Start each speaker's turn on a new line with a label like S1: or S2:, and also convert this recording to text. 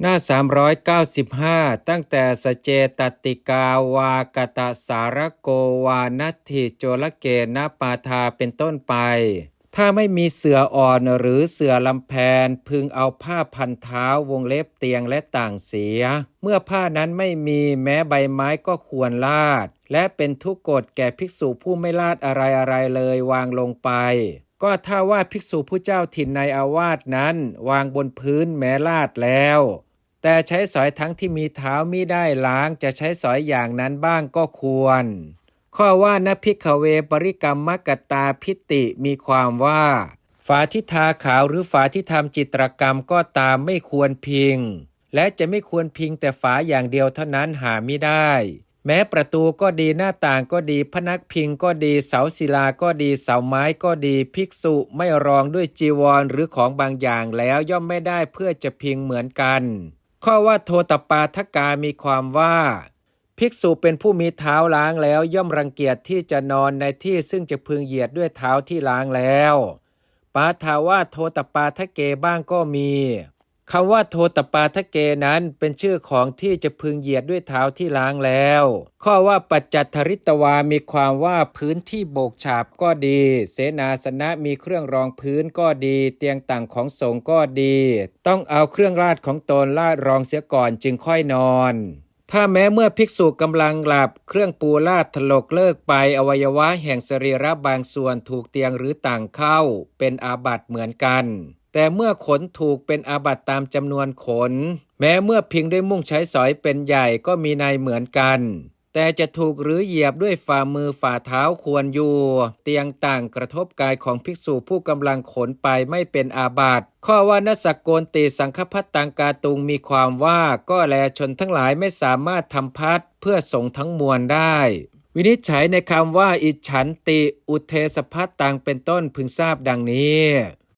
S1: หน้า 395 ตั้งแต่สเจตติกาวากตสารโกวานัตถิโจลเกนปาทาเป็นต้นไป ถ้าไม่มีเสืออ่อนหรือเสือลำแพนพึงเอาผ้าพันเท้าวงเล็บเตียงและต่างเสีย เมื่อผ้านั้นไม่มีแม้ใบไม้ก็ควรลาด และเป็นทุกกฎแก่ภิกษุผู้ไม่ลาดอะไรอะไรเลยวางลงไป ก็ถ้าว่าภิกษุผู้เจ้าถิ่นในอาวาสนั้น วางบนพื้นแม้ลาดแล้ว แต่ใช้สอยทั้งที่มีเท้ามิได้ล้างจะใช้สอยอย่างนั้นบ้างก็ควร ข้อว่านพิกขเวปริกรรมมกตาพิติมีความว่า ฝาที่ทาขาวหรือฝาที่ทำจิตรกรรมก็ตามไม่ควรพิง และจะไม่ควรพิงแต่ฝาอย่างเดียวเท่านั้นหาไม่ได้ แม้ประตูก็ดีหน้าต่างก็ดีพนักพิงก็ดีเสาศิลาก็ดีเสาไม้ก็ดีภิกษุไม่รองด้วยจีวรหรือของบางอย่างแล้วย่อมไม่ได้เพื่อจะพิงเหมือนกัน ข้อว่าโทตปาทกามีความว่า ภิกษุเป็นผู้มีเท้าล้างแล้วย่อมรังเกียจที่จะนอนในที่ซึ่งจะพึงเหยียดด้วยเท้าที่ล้างแล้วปาทาว่าโทตปาทะเกบ้างก็มี คำว่าโทตปาทะเกนั้นเป็นชื่อของที่จะพึงเหยียดด้วยเท้าที่ล้างแล้ว ข้อว่าปัจจัตทริตวา มีความว่าพื้นที่โบกฉาบก็ดี เสนาสนะมีเครื่องรองพื้นก็ดี เตียงต่างของสงก็ดี ต้องเอาเครื่องราดของตนลาดรองเสียก่อนจึงค่อยนอน ถ้าแม้เมื่อภิกษุกำลังหลับ เครื่องปูลาดถลกเลิกไปอวัยวะแห่งสรีระบางส่วนถูกเตียงหรือต่างเข้า เป็นอาบัติเหมือนกัน แต่เมื่อขนถูกเป็นอาบัตตามจำนวนขน แม้เมื่อพิงด้วยมุ่งใช้สอยเป็นใหญ่ก็มีในเหมือนกัน แต่จะถูกหรือเหยียบด้วยฝ่ามือฝ่าเท้าควรอยู่ เตียงต่างกระทบกายของภิกษุผู้กำลังขนไปไม่เป็นอาบัติข้อว่านสกโกนติสังคพัตตังกาตุงมีความว่าก็แลชนทั้งหลายไม่สามารถทำพัดเพื่อสงทั้งมวลได้วินิจฉัยในคำว่าอิฉันติ อุเทสพัตตังเป็นต้นพึงทราบดังนี้